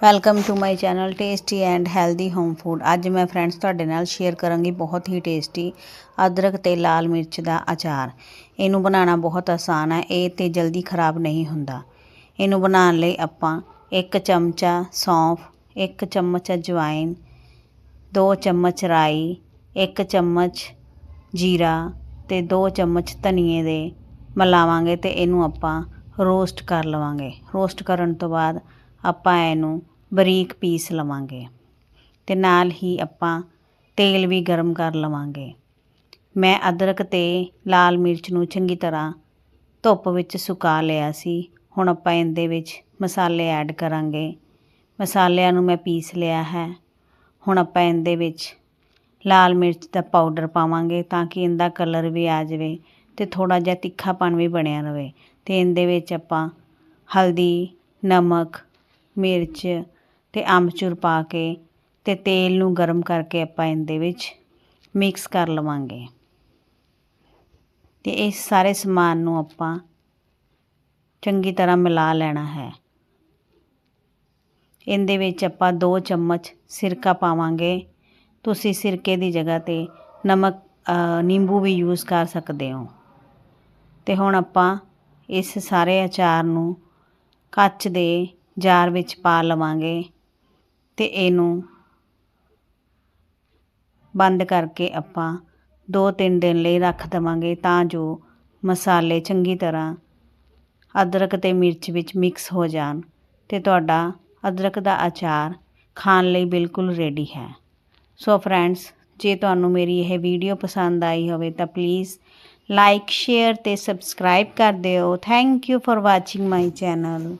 Welcome to my channel tasty and healthy home food ਅੱਜ ਮੈਂ friends ਤੁਹਾਡੇ ਨਾਲ ਸ਼ੇਅਰ ਕਰਾਂਗੀ ਬਹੁਤ ਹੀ ਟੇਸਟੀ ਅਦਰਕ ਤੇ ਲਾਲ ਮਿਰਚ ਦਾ ਅਚਾਰ। ਇਹਨੂੰ ਬਣਾਉਣਾ ਬਹੁਤ ਆਸਾਨ ਹੈ, ਇਹ ਤੇ ਜਲਦੀ ਖਰਾਬ ਨਹੀਂ ਹੁੰਦਾ। ਇਹਨੂੰ ਬਣਾਉਣ ਲਈ ਆਪਾਂ ਇੱਕ ਚਮਚਾ ਸੌਂਫ, ਇੱਕ ਚਮਚ ਅਜਵਾਇਨ ਦੋ ਚਮਚ ਰਾਈ, ਇੱਕ ਚਮਚ ਜੀਰਾ ਤੇ ਦੋ ਚਮਚ ਧਨੀਏ ਦੇ ਮਿਲਾਵਾਂਗੇ ਤੇ ਇਹਨੂੰ ਆਪਾਂ ਰੋਸਟ ਕਰ ਲਵਾਂਗੇ। ਰੋਸਟ ਕਰਨ ਤੋਂ ਬਾਅਦ ਆਪਾਂ ਇਹਨੂੰ ਬਰੀਕ ਪੀਸ ਲਵਾਂਗੇ ਤੇ ਨਾਲ ਹੀ ਆਪਾਂ ਤੇਲ ਵੀ ਗਰਮ ਕਰ ਲਵਾਂਗੇ। ਮੈਂ ਅਦਰਕ ਤੇ ਲਾਲ ਮਿਰਚ ਨੂੰ ਚੰਗੀ ਤਰ੍ਹਾਂ ਧੁੱਪ ਵਿੱਚ ਸੁਕਾ ਲਿਆ ਸੀ। ਹੁਣ ਆਪਾਂ ਇਹਦੇ ਵਿੱਚ ਮਸਾਲੇ ਐਡ ਕਰਾਂਗੇ। ਮਸਾਲਿਆਂ ਨੂੰ ਮੈਂ ਪੀਸ ਲਿਆ ਹੈ। ਹੁਣ ਆਪਾਂ ਇਹਦੇ ਵਿੱਚ ਲਾਲ ਮਿਰਚ ਦਾ ਪਾਊਡਰ ਪਾਵਾਂਗੇ ਤਾਂ ਕਿ ਇਹਦਾ ਕਲਰ ਵੀ ਆ ਜਾਵੇ ਤੇ ਥੋੜਾ ਜਿਹਾ ਤਿੱਖਾਪਨ ਵੀ ਬਣਿਆ ਰਵੇ। ਤੇ ਇਹਦੇ ਵਿੱਚ ਆਪਾਂ ਹਲਦੀ, ਨਮਕ, ਮਿਰਚ ਅਤੇ ਅੰਬਚੂਰ ਪਾ ਕੇ ਅਤੇ ਤੇਲ ਨੂੰ ਗਰਮ ਕਰਕੇ ਆਪਾਂ ਇਹਦੇ ਵਿੱਚ ਮਿਕਸ ਕਰ ਲਵਾਂਗੇ। ਅਤੇ ਇਸ ਸਾਰੇ ਸਮਾਨ ਨੂੰ ਆਪਾਂ ਚੰਗੀ ਤਰ੍ਹਾਂ ਮਿਲਾ ਲੈਣਾ ਹੈ। ਇਹਦੇ ਵਿੱਚ ਆਪਾਂ 2 ਚਮਚ ਸਿਰਕਾ ਪਾਵਾਂਗੇ। ਤੁਸੀਂ ਸਿਰਕੇ ਦੀ ਜਗ੍ਹਾ ਤੇ ਨਮਕ ਨਿੰਬੂ ਵੀ ਯੂਜ਼ ਕਰ ਸਕਦੇ ਹੋ। ਤੇ ਹੁਣ ਆਪਾਂ ਇਸ ਸਾਰੇ ਅਚਾਰ ਨੂੰ ਕੱਚ ਦੇ ਜਾਰ ਵਿੱਚ ਪਾ ਲਵਾਂਗੇ। ਤੇ ਇਹਨੂੰ ਬੰਦ ਕਰਕੇ ਆਪਾਂ 2-3 ਦਿਨ ਲਈ ਰੱਖ ਦਵਾਂਗੇ ਤਾਂ ਜੋ ਮਸਾਲੇ ਚੰਗੀ ਤਰ੍ਹਾਂ ਅਦਰਕ ਤੇ ਮਿਰਚ ਵਿੱਚ ਮਿਕਸ ਹੋ ਜਾਣ ਤੇ ਤੁਹਾਡਾ ਅਦਰਕ ਦਾ ਅਚਾਰ ਖਾਣ ਲਈ ਬਿਲਕੁਲ ਰੈਡੀ ਹੈ। ਸੋ ਫਰੈਂਡਸ ਜੇ ਤੁਹਾਨੂੰ ਮੇਰੀ ਇਹ ਵੀਡੀਓ ਪਸੰਦ ਆਈ ਹੋਵੇ ਤਾਂ ਪਲੀਜ਼ ਲਾਈਕ ਸ਼ੇਅਰ ਤੇ ਸਬਸਕ੍ਰਾਈਬ ਕਰ ਦਿਓ। Thank you for watching my channel